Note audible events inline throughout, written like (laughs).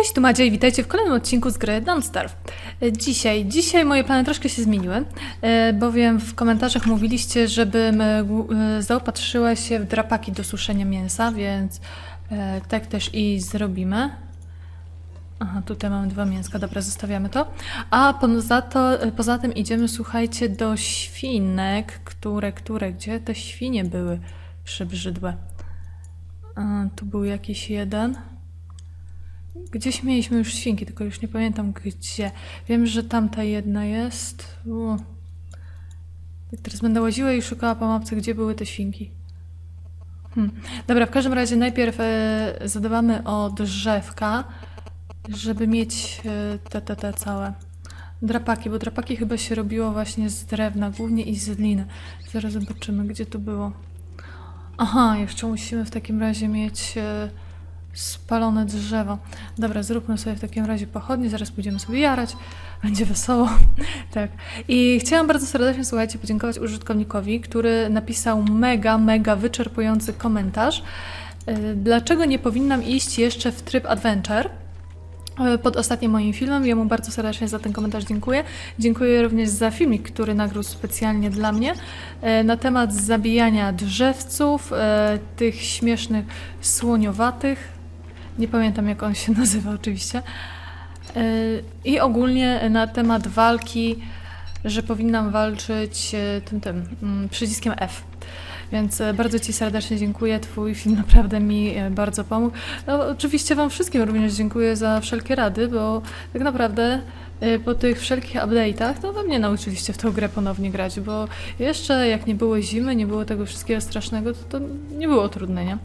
Cześć, tu Madzia i witajcie w kolejnym odcinku z gry Don't Starve. E, Dzisiaj, dzisiaj moje plany troszkę się zmieniły, e, bowiem w komentarzach mówiliście, żebym e, zaopatrzyła się w drapaki do suszenia mięsa, więc tak też i zrobimy. Aha, tutaj mamy dwa mięska, dobra, zostawiamy to. A poza, to, poza tym idziemy, słuchajcie, do świnek, które, które, gdzie te świnie były przybrzydłe. A, tu był jakiś jeden. Gdzieś mieliśmy już świnki, tylko już nie pamiętam gdzie. Wiem, że tamta jedna jest. Teraz będę łaziła i szukała po mapce, gdzie były te świnki. Hmm. Dobra, w każdym razie najpierw e, zadawamy o drzewka, żeby mieć e, te, te, te całe drapaki, bo drapaki chyba się robiło właśnie z drewna, głównie i z liny. Zaraz zobaczymy, gdzie to było. Aha, jeszcze musimy w takim razie mieć e, spalone drzewo. Dobra, zróbmy sobie w takim razie pochodnie, zaraz pójdziemy sobie jarać. Będzie wesoło. (laughs) tak. I chciałam bardzo serdecznie, słuchajcie, podziękować użytkownikowi, który napisał mega, mega wyczerpujący komentarz. e, Dlaczego nie powinnam iść jeszcze w tryb adventure? E, pod ostatnim moim filmem. Ja mu bardzo serdecznie za ten komentarz dziękuję. Dziękuję również za filmik, który nagrał specjalnie dla mnie e, na temat zabijania drzewców, tych śmiesznych słoniowatych. Nie pamiętam jak on się (laughs) nazywa oczywiście. E, I ogólnie na temat walki, że powinnam walczyć e, tym, tym mm, przyciskiem F. Więc e, bardzo Ci serdecznie dziękuję. Twój film naprawdę mi bardzo pomógł. No, oczywiście Wam wszystkim również dziękuję za wszelkie rady, bo tak naprawdę po tych wszelkich update'ach to we mnie nauczyliście w tą grę ponownie grać, bo jeszcze jak nie było zimy, nie było tego wszystkiego strasznego, to, to nie było trudne, nie?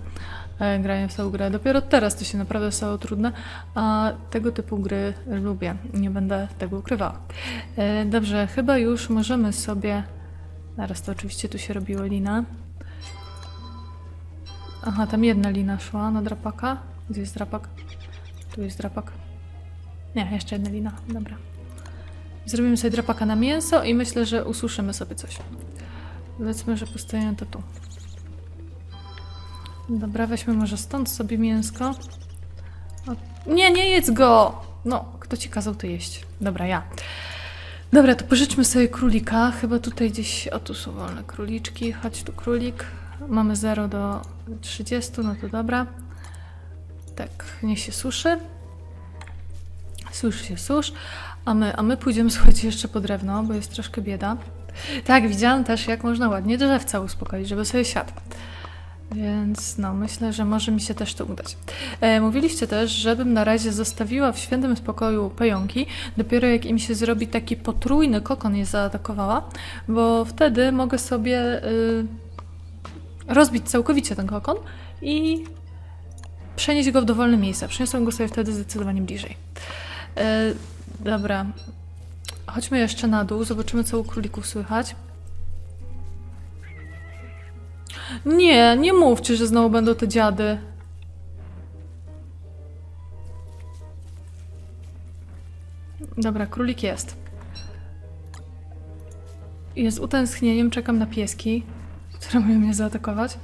Granie w tą grę. Dopiero teraz to się naprawdę stało trudne, a tego typu gry lubię. Nie będę tego ukrywała. E, Dobrze, chyba już możemy sobie. Zaraz to oczywiście tu się robiło lina. Aha, tam jedna lina szła na drapaka. Gdzie jest drapak? Tu jest drapak. Nie, jeszcze jedna lina. Dobra. Zrobimy sobie drapaka na mięso i myślę, że ususzymy sobie coś. Powiedzmy, że postawię to tu. Dobra, weźmy może stąd sobie mięsko. O, nie, nie jedz go! No, kto ci kazał to jeść? Dobra, ja. Dobra, to pożyczmy sobie królika. Chyba tutaj gdzieś... O, tu są wolne króliczki. Chodź tu, królik. Mamy 0 do 30, no to dobra. Tak, niech się suszy. Susz się, susz. A my, a my pójdziemy, (laughs) słuchajcie, jeszcze po drewno, bo jest troszkę bieda. Tak, widziałam też, jak można ładnie drzewca uspokoić, żeby sobie siadł. Więc no, myślę, że może mi się też to udać. E, mówiliście też, żebym na razie zostawiła w świętym spokoju pająki, dopiero jak im się zrobi taki potrójny kokon je zaatakowała, bo wtedy mogę sobie y, rozbić całkowicie ten kokon i przenieść go w dowolne miejsce. Przeniosę go sobie wtedy zdecydowanie bliżej. E, dobra. Chodźmy jeszcze na dół, zobaczymy co u królików słychać. Nie, nie mówcie, że znowu będą te dziady. Dobra, królik jest. Jest utęsknieniem, czekam na pieski, które mają mnie zaatakować.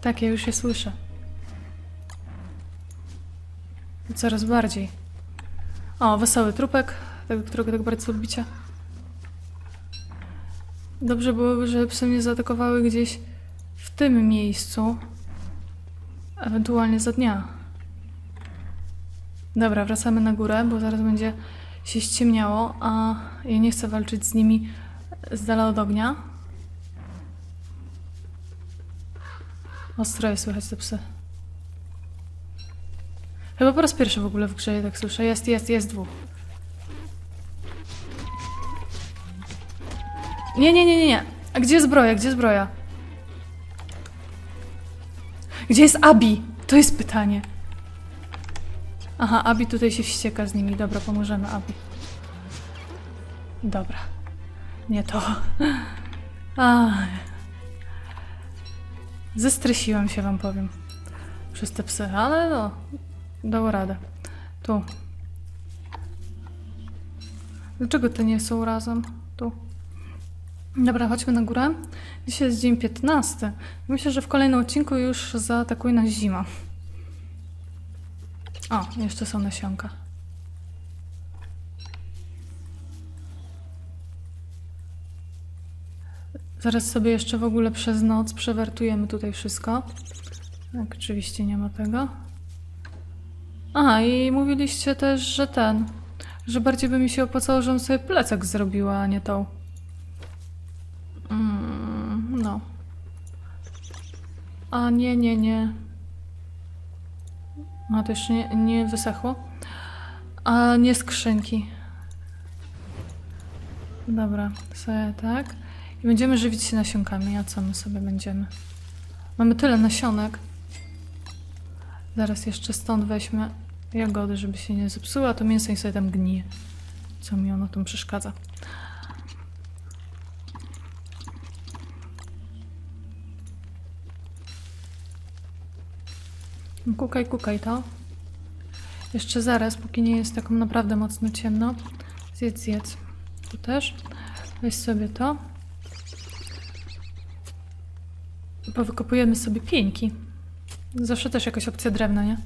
Tak, ja już je słyszę. Coraz bardziej. O, wesoły trupek, tego, którego tak bardzo lubicie. Dobrze byłoby, żeby psy mnie zaatakowały gdzieś w tym miejscu. Ewentualnie za dnia. Dobra, wracamy na górę, bo zaraz będzie się ściemniało, a ja nie chcę walczyć z nimi z dala od ognia. Ostro jest słychać te psy. Chyba po raz pierwszy w ogóle w grze tak słyszę. Jest, jest, jest dwóch. Nie, nie, nie, nie, nie. A gdzie zbroja? Gdzie zbroja? Gdzie jest Abi? To jest pytanie. Aha, Abi tutaj się wścieka z nimi. Dobra, pomożemy Abi. Dobra. Nie to. Zestresiłam się, wam powiem. Przez te psy, ale no. Dało radę. Tu. Dlaczego te nie są razem? Tu. Dobra, chodźmy na górę. Dzisiaj jest dzień 15. Myślę, że w kolejnym odcinku już zaatakuje nas zima. O, jeszcze są nasionka. Zaraz sobie jeszcze w ogóle przez noc przewertujemy tutaj wszystko. Tak, oczywiście nie ma tego. Aha, i mówiliście też, że ten, że bardziej by mi się opłacało, żebym sobie plecak zrobiła, a nie tą. Mm, no. A nie, nie, nie. A to jeszcze nie, nie wysechło. A nie skrzynki. Dobra, sobie tak. I będziemy żywić się nasionkami. A co my sobie będziemy? Mamy tyle nasionek. Zaraz jeszcze stąd weźmę jagody, żeby się nie zepsuły, a to mięso i sobie tam gnije. Co mi ono tam przeszkadza. Kukaj, kukaj to. Jeszcze zaraz, póki nie jest taką naprawdę mocno ciemno. Zjedz, zjedz. Tu też. Weź sobie to. Powykopujemy sobie pieńki. Zawsze też jakaś opcja drewna, nie?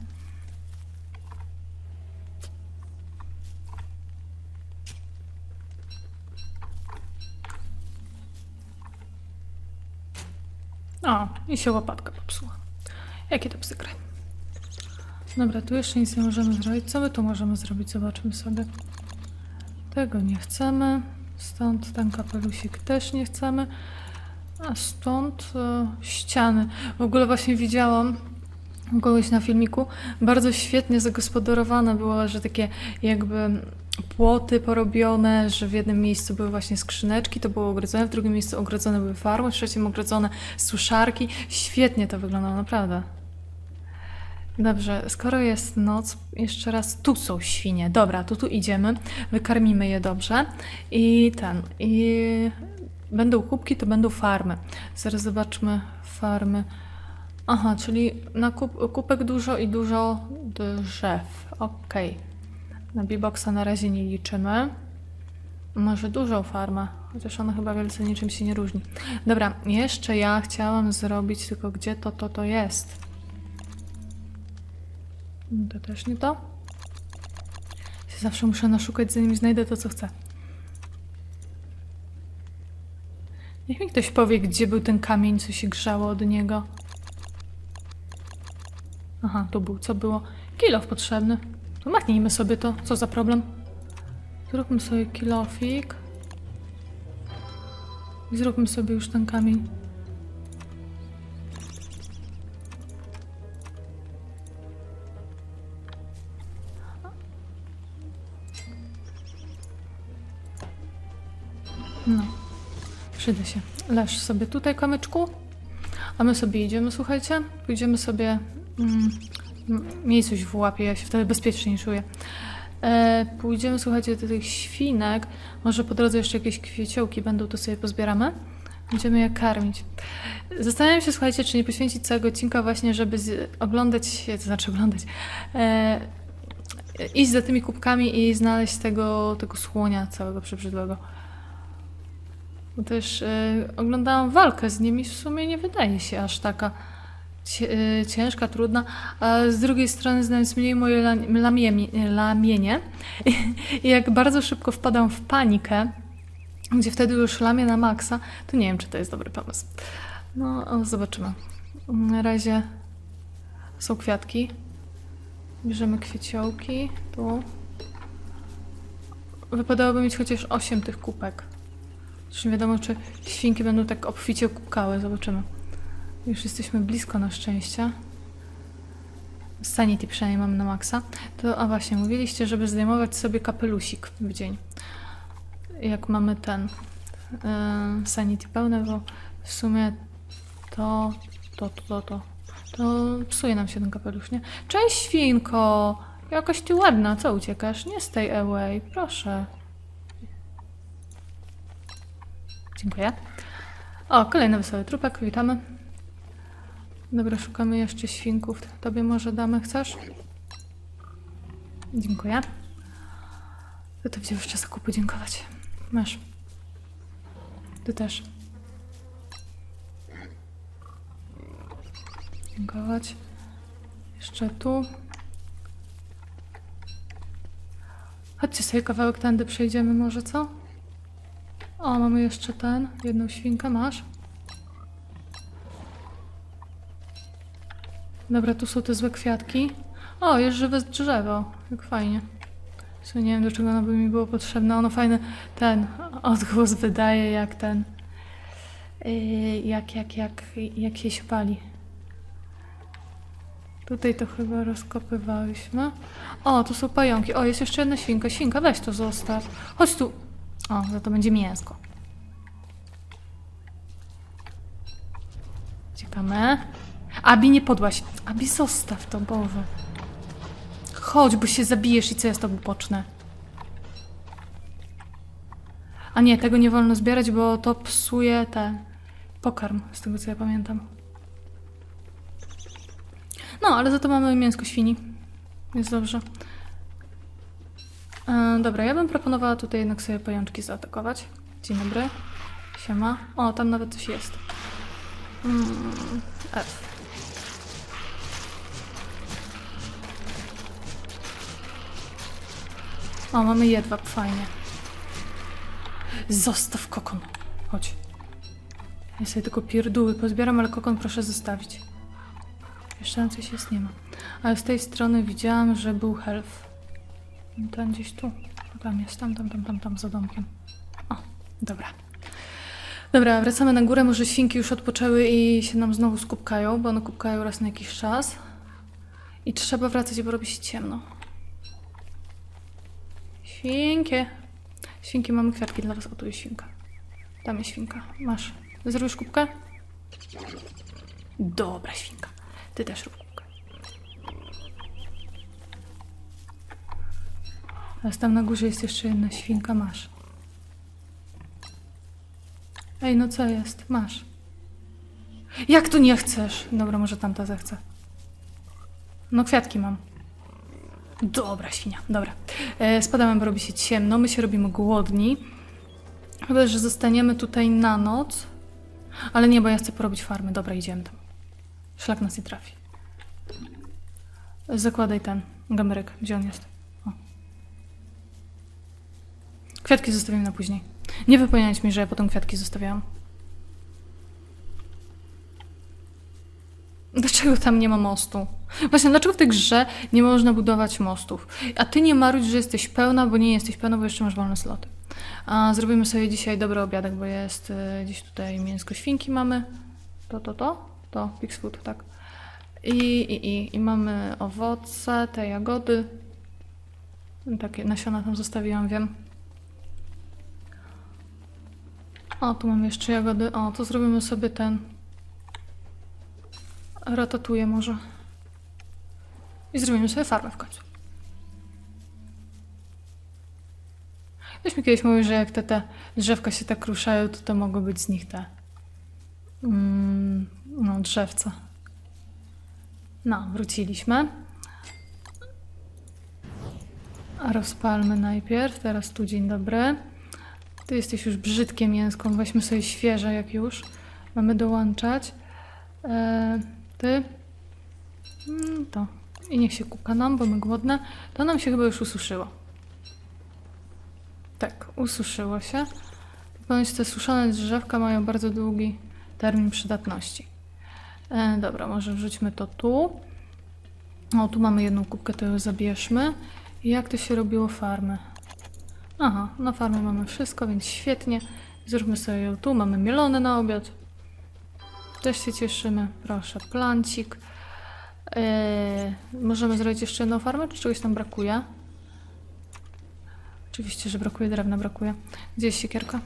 O, i się łopatka popsuła. Jakie to psykre. Dobra, tu jeszcze nic nie możemy zrobić. Co my tu możemy zrobić? Zobaczmy sobie. Tego nie chcemy. Stąd ten kapelusik też nie chcemy. A stąd e, ściany. W ogóle właśnie widziałam kogoś na filmiku. Bardzo świetnie zagospodarowane było, że takie jakby płoty porobione, że w jednym miejscu były właśnie skrzyneczki, to było ogrodzone, w drugim miejscu ogrodzone były farmy, w trzecim ogrodzone suszarki. Świetnie to wyglądało, naprawdę. Dobrze, skoro jest noc, jeszcze raz tu są świnie. Dobra, to tu idziemy, wykarmimy je dobrze i ten, i będą kubki, to będą farmy. Zaraz zobaczmy farmy. Aha, czyli na kup, kubek dużo i dużo drzew. Okej. Na B-Boxa na razie nie liczymy. Może dużą farmę, chociaż ona chyba wielce niczym się nie różni. Dobra, jeszcze ja chciałam zrobić, tylko gdzie to, to, to jest? To też nie to. Zawsze muszę naszukać, zanim znajdę to, co chcę. Niech mi ktoś powie, gdzie był ten kamień, co się grzało od niego. Aha, tu był. Co było? Kilof potrzebny. To machnijmy sobie to. Co za problem? Zróbmy sobie kilofik. I zróbmy sobie już ten kamień. Przyda się. Leż sobie tutaj, kamyczku. A my sobie idziemy, słuchajcie. Pójdziemy sobie. Mm, miej coś w łapie, ja się wtedy bezpieczniej czuję. E, pójdziemy, słuchajcie, do tych świnek. Może po drodze jeszcze jakieś kwieciołki będą, to sobie pozbieramy. Będziemy je karmić. Zastanawiam się, słuchajcie, czy nie poświęcić całego odcinka właśnie, żeby z- oglądać, to znaczy oglądać, e, iść za tymi kubkami i znaleźć tego, tego słonia całego przebrzydłego. Bo też e, oglądałam walkę z nimi, w sumie nie wydaje się aż taka e, ciężka, trudna, a z drugiej strony znając mniej moje lamienie i (laughs) jak bardzo szybko wpadam w panikę, gdzie wtedy już lamię na maksa, to nie wiem, czy to jest dobry pomysł. No, zobaczymy. Na razie są kwiatki. Bierzemy kwieciołki, tu. Wypadałoby mieć chociaż 8 tych kubek. Nie wiadomo, czy świnki będą tak obficie kubkały. Zobaczymy. Już jesteśmy blisko na szczęście. Sanity przynajmniej mamy na maksa. To, a właśnie, mówiliście, żeby zdejmować sobie kapelusik w dzień. Jak mamy ten yy, sanity pełne, bo w sumie to, to, to, to, to, to psuje nam się ten kapelusz, nie? Cześć, świnko! Jakaś ty ładna, co uciekasz? Nie stay away, proszę. Dziękuję. O, kolejny wesoły trupek, witamy. Dobra, szukamy jeszcze świnków. Tobie może damy, chcesz? Dziękuję. To to wziął jeszcze zakupu podziękować. Masz. Ty też. Dziękować. Jeszcze tu. Chodźcie sobie kawałek tędy przejdziemy może, co? O, mamy jeszcze ten. Jedną świnkę masz. Dobra, tu są te złe kwiatki. O, jest żywe drzewo. Jak fajnie. Co nie wiem, do czego ono by mi było potrzebne. Ono fajny ten odgłos wydaje, jak ten. Yy, jak, jak, jak, jak się pali. Tutaj to chyba rozkopywałyśmy. O, tu są pająki. O, jest jeszcze jedna świnka. Świnka, weź to zostaw. Chodź tu. O, za to będzie mięsko. Uciekamy. Abi, nie podłaś. Abi, zostaw to, Boże. Chodź, bo się zabijesz i co ja z tobą pocznę. A nie, tego nie wolno zbierać, bo to psuje te pokarm, z tego co ja pamiętam. No, ale za to mamy mięsko świni. Jest dobrze. E, dobra, ja bym proponowała tutaj jednak sobie pajączki zaatakować. Dzień dobry. Siema. O, tam nawet coś jest. Mm, F. O, mamy jedwab, fajnie. Zostaw kokon. Chodź. Ja sobie tylko pierdóły pozbieram, ale kokon proszę zostawić. Jeszcze tam coś jest, nie ma. Ale z tej strony widziałam, że był health. Ten gdzieś tu. Tam jest, tam, tam, tam, tam, tam, za domkiem. O, dobra. Dobra, wracamy na górę. Może świnki już odpoczęły i się nam znowu skupkają, bo one kupkają raz na jakiś czas. I trzeba wracać, bo robi się ciemno. Świnkie. Świnki, mamy kwiatki dla was. O, tu jest świnka. Tam jest świnka. Masz. Zrobisz kubkę? Dobra, świnka. Ty też rób kubkę. A tam na górze jest jeszcze jedna świnka. Masz. Ej, no co jest? Masz. Jak tu nie chcesz? Dobra, może tamta zechce. No kwiatki mam. Dobra, świnia, dobra. E, spadamy, bo robi się ciemno, my się robimy głodni. Chyba, że zostaniemy tutaj na noc. Ale nie, bo ja chcę porobić farmy. Dobra, idziemy tam. Szlak nas nie trafi. Zakładaj ten gamerek. Gdzie on jest? O. Kwiatki zostawimy na później. Nie wypominać mi, że ja potem kwiatki zostawiałam. Dlaczego tam nie ma mostu? Właśnie, dlaczego w tej grze nie można budować mostów? A ty nie marudź, że jesteś pełna, bo nie jesteś pełna, bo jeszcze masz wolne sloty. A zrobimy sobie dzisiaj dobry obiadek, bo jest y, gdzieś tutaj mięsko świnki mamy. To, to, to? To, Pig's Food, tak. I, i, i, I mamy owoce, te jagody. Takie nasiona tam zostawiłam, wiem. O, tu mamy jeszcze jagody. O, to zrobimy sobie ten Ratatuję może. I zrobimy sobie farmę w końcu. Ktoś mi kiedyś mówił, że jak te, te drzewka się tak ruszają, to to mogą być z nich te mm, no, drzewca. No, wróciliśmy. Rozpalmy najpierw, teraz tu dzień dobry. Ty jesteś już brzydkie mięską, weźmy sobie świeże jak już. Mamy dołączać. Eee, ty. Mm, to. I niech się kuka nam, bo my głodne. To nam się chyba już ususzyło. Tak, ususzyło się. Ponoć te suszone drzewka mają bardzo długi termin przydatności. E, dobra, może wrzućmy to tu. O, tu mamy jedną kubkę, to ją zabierzmy. I jak to się robiło farmy? Aha, na farmie mamy wszystko, więc świetnie. Zróbmy sobie ją tu. Mamy mielone na obiad. Też się cieszymy. Proszę, plancik. Yy, możemy zrobić jeszcze jedną farmę, czy czegoś tam brakuje? Oczywiście, że brakuje drewna, brakuje. Gdzie jest siekierka?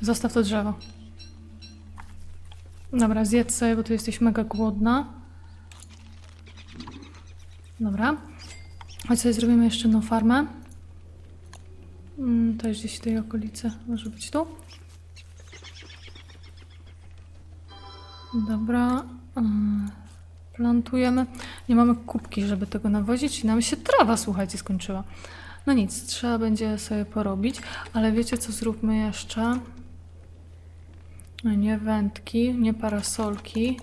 Zostaw to drzewo. Dobra, zjedz sobie, bo tu jesteś mega głodna. Dobra. Chodź sobie zrobimy jeszcze jedną farmę. Mm, to jest gdzieś w tej okolicy. Może być tu. Dobra. Mm, plantujemy. Nie mamy kubki, żeby tego nawozić i nam się trawa, słuchajcie, skończyła. No nic, trzeba będzie sobie porobić, ale wiecie co zróbmy jeszcze? No nie wędki, nie parasolki.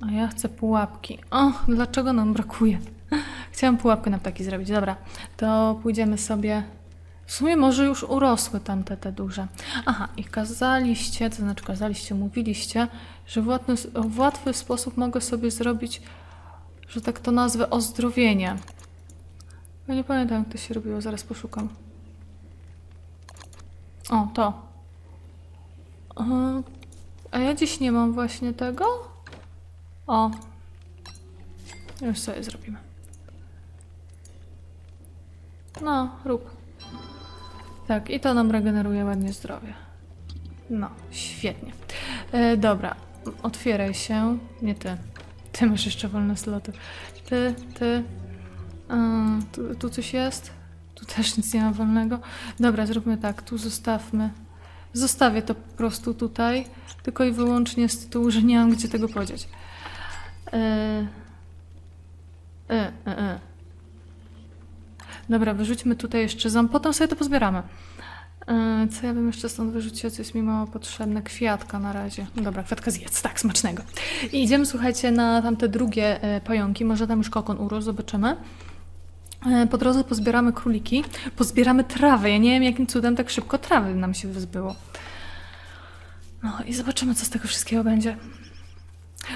A ja chcę pułapki. O, dlaczego nam brakuje? (laughs) Chciałam pułapkę na ptaki zrobić. Dobra, to pójdziemy sobie. W sumie może już urosły tamte te duże. Aha, i kazaliście, to znaczy kazaliście, mówiliście, że w łatwy, w łatwy sposób mogę sobie zrobić, że tak to nazwę, ozdrowienie. Ja nie pamiętam, jak to się robiło, zaraz poszukam. O, to. E, A ja dziś nie mam właśnie tego? O. Już sobie zrobimy. No, rób. Tak, i to nam regeneruje ładnie zdrowie. No, świetnie. E, dobra, otwieraj się. Nie ty. Ty masz jeszcze wolne sloty. Ty, ty. A, tu, tu coś jest? Tu też nic nie ma wolnego. Dobra, zróbmy tak, tu zostawmy. Zostawię to po prostu tutaj, tylko i wyłącznie z tytułu, że nie mam gdzie tego podziać. E, e, e, e. Dobra, wyrzućmy tutaj jeszcze ząb, potem sobie to pozbieramy. E, Co ja bym jeszcze stąd wyrzuciła, co jest mi mało potrzebne? Kwiatka na razie. No Dobra, kwiatka zjedz, tak, smacznego. I idziemy, słuchajcie, na tamte drugie e, pająki. Może tam już kokon urósł, zobaczymy. Po drodze pozbieramy króliki, pozbieramy trawę. Ja nie wiem, jakim cudem tak szybko trawy nam się wyzbyło. No i zobaczymy, co z tego wszystkiego będzie.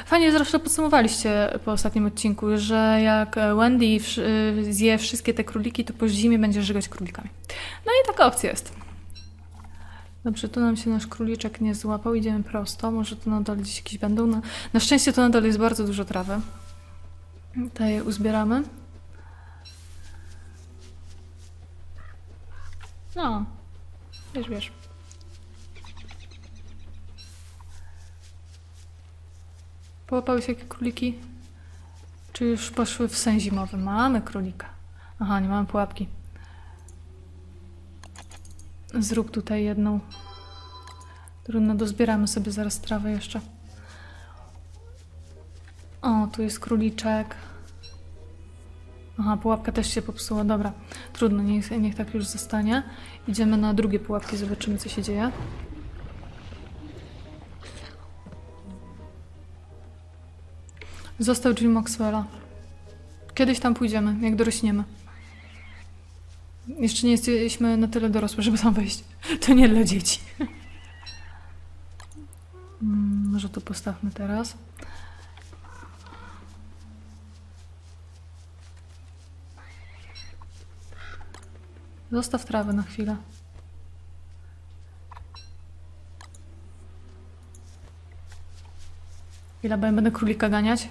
Fajnie zresztą podsumowaliście po ostatnim odcinku, że jak Wendy zje wszystkie te króliki, to po zimie będzie żygać królikami. No i taka opcja jest. Dobrze, tu nam się nasz króliczek nie złapał, idziemy prosto, może tu na dole gdzieś jakieś będą. Na, na szczęście tu na dole jest bardzo dużo trawy. To je uzbieramy. No, wiesz, wiesz. Połapały się jakie króliki? Czy już poszły w sen zimowy? Mamy królika. Aha, nie mamy pułapki. Zrób tutaj jedną. Trudno, dozbieramy sobie zaraz trawę jeszcze. O, tu jest króliczek. Aha, pułapka też się popsuła, dobra. Trudno, niech, niech tak już zostanie. Idziemy na drugie pułapki, zobaczymy co się dzieje. Został Jill Maxwella. Kiedyś tam pójdziemy, jak dorośniemy. Jeszcze nie jesteśmy na tyle dorosłe, żeby tam wejść. To nie dla dzieci. Mm, Może to postawmy teraz. Zostaw trawę na chwilę. Ile będę królika ganiać?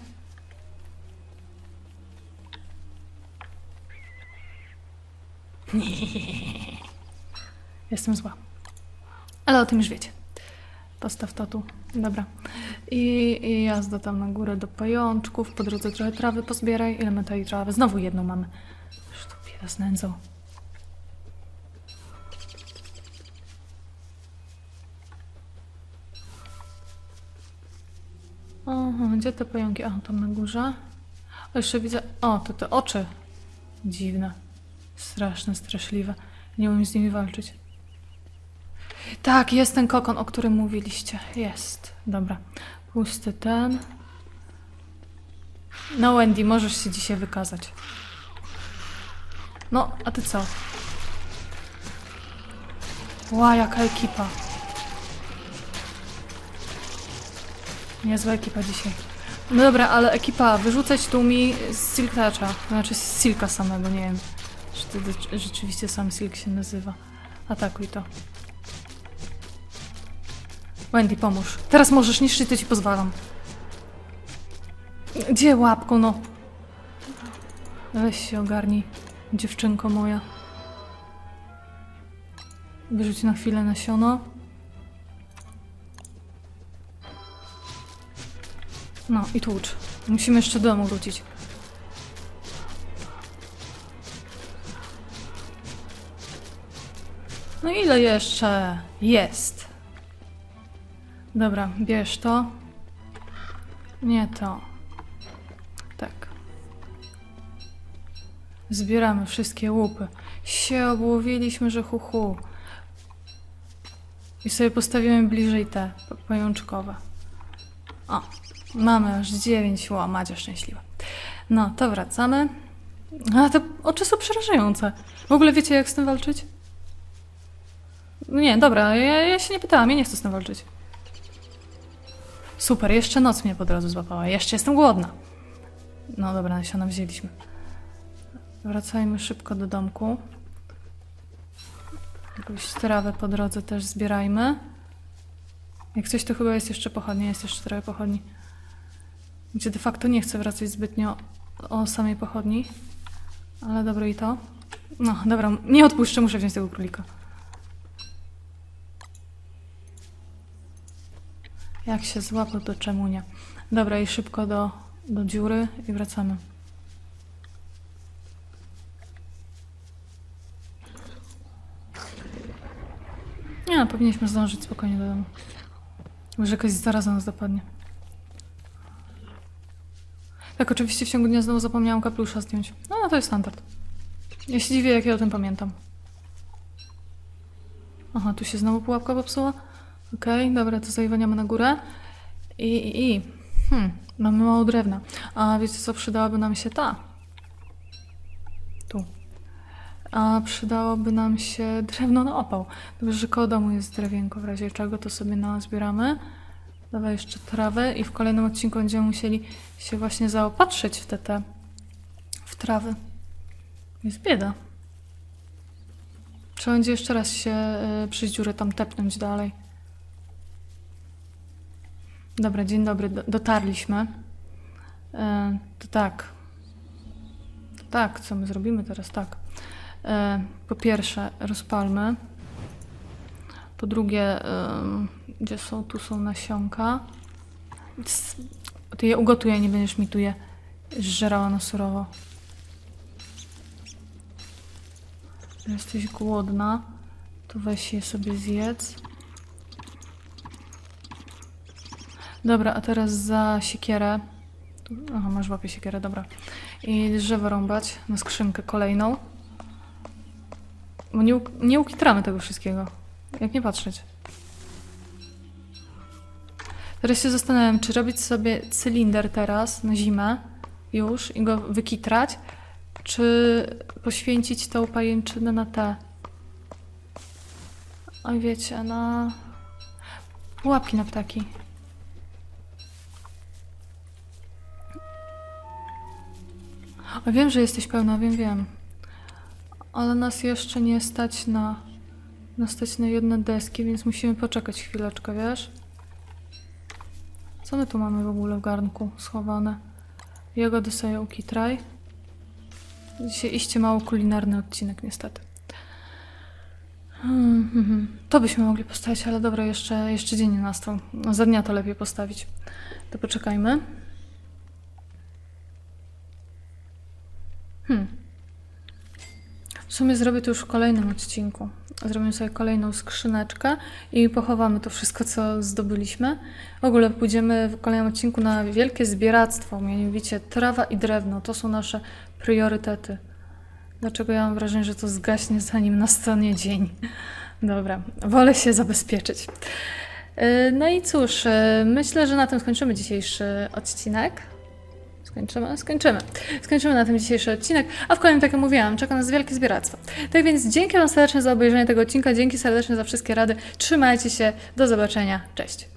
(laughs) Jestem zła. Ale o tym już wiecie. Postaw to tu. Dobra. I, I jazda tam na górę do pajączków. Po drodze trochę trawy pozbieraj. Ile my tej trawy? Znowu jedną mamy. Bieda z nędzą. Aha, gdzie te pająki? A, tam na górze. O, jeszcze widzę... O, to te oczy. Dziwne. Straszne, straszliwe. Nie umiem z nimi walczyć. Tak, jest ten kokon, o którym mówiliście. Jest. Dobra. Pusty ten. No, Wendy, możesz się dzisiaj wykazać. No, a ty co? Ła, jaka ekipa. Niezła ekipa dzisiaj. No dobra, ale ekipa, wyrzucać tu mi z Silk Toucha. Znaczy z Silka samego, nie wiem. Czy to dy- rzeczywiście sam Silk się nazywa. Atakuj to. Wendy, pomóż. Teraz możesz niszczyć, to ci pozwalam. Gdzie łapką, no? Weź się ogarnij, dziewczynko moja. Wyrzuć na chwilę nasiono. No i tłucz. Musimy jeszcze do domu wrócić. No ile jeszcze jest? Dobra, bierz to. Nie to. Tak. Zbieramy wszystkie łupy. Się obłowiliśmy, że huhu. Hu. I sobie postawimy bliżej te pajączkowe. O, mamy już 9 ła, Madzia szczęśliwa. No, to wracamy. A te oczy są przerażające. W ogóle wiecie, jak z tym walczyć? Nie, dobra, ja, ja się nie pytałam, ja nie chcę z tym walczyć. Super, jeszcze noc mnie po drodze złapała. Jeszcze jestem głodna. No dobra, nasiona wzięliśmy. Wracajmy szybko do domku. Jakąś trawę po drodze też zbierajmy. Jak coś, to chyba jest jeszcze pochodnia, jest jeszcze trochę pochodni. Gdzie de facto nie chcę wracać zbytnio o samej pochodni. Ale dobro i to. No, dobra, nie odpuszczę, muszę wziąć tego królika. Jak się złapał, to czemu nie? Dobra, i szybko do, do dziury i wracamy. Nie no, powinniśmy zdążyć spokojnie do domu. Może jakaś zaraza nas dopadnie. Tak, oczywiście w ciągu dnia znowu zapomniałam kapelusza zdjąć. No, no to jest standard. Ja się dziwię, jak ja o tym pamiętam. Aha, tu się znowu pułapka popsuła. Okej, dobra, to zajwaniamy na górę. I, i, i. Hmm, mamy mało drewna. A wiecie co, przydałaby nam się ta. Tu. A przydałoby nam się drewno na opał. Dobrze, że koło domu jest drewienko, w razie czego to sobie nazbieramy. Dawaj jeszcze trawę i w kolejnym odcinku będziemy musieli się właśnie zaopatrzyć w te, te w trawy. Jest bieda. Trzeba będzie jeszcze raz się y, przez dziurę tam tepnąć dalej. Dobra, dzień dobry, do, dotarliśmy. E, to tak. To tak, co my zrobimy teraz? Tak. E, po pierwsze, rozpalmy. Po drugie, em, gdzie są? Tu są nasionka. Ty je ugotuję, nie będziesz mi tu je żerała na surowo. Jesteś głodna, to weź je sobie zjedz. Dobra, a teraz za siekierę. Aha, masz łapie siekierę, dobra. I drzewo rąbać na skrzynkę kolejną. Bo nie, nie ukitramy tego wszystkiego. Jak nie patrzeć. Teraz się zastanawiam, czy robić sobie cylinder teraz na zimę już i go wykitrać, czy poświęcić tą pajęczynę na te. Oj, wiecie, na pułapki na ptaki. Wiem, że jesteś pełna, wiem, wiem. Ale nas jeszcze nie stać na, na stać na jedne deski, więc musimy poczekać chwileczkę, wiesz? Co my tu mamy w ogóle w garnku schowane? Jagody sobie ukitraj. Dzisiaj iście mało kulinarny odcinek, niestety. Hmm, hmm, hmm. To byśmy mogli postawić, ale dobra, jeszcze, jeszcze dzień nie nastał. No, za dnia to lepiej postawić. To poczekajmy. Hmm. W sumie zrobię to już w kolejnym odcinku. Zrobimy sobie kolejną skrzyneczkę i pochowamy to wszystko, co zdobyliśmy. W ogóle pójdziemy w kolejnym odcinku na wielkie zbieractwo, mianowicie trawa i drewno. To są nasze priorytety. Dlaczego ja mam wrażenie, że to zgaśnie zanim nastanie dzień? Dobra, wolę się zabezpieczyć. Yy, No i cóż, yy, myślę, że na tym skończymy dzisiejszy odcinek. Skończymy? Skończymy. Skończymy na tym dzisiejszy odcinek, a w kolejnym, tak jak mówiłam, czeka nas wielkie zbieractwo. Tak więc dzięki Wam serdecznie za obejrzenie tego odcinka, dzięki serdecznie za wszystkie rady. Trzymajcie się, do zobaczenia, cześć.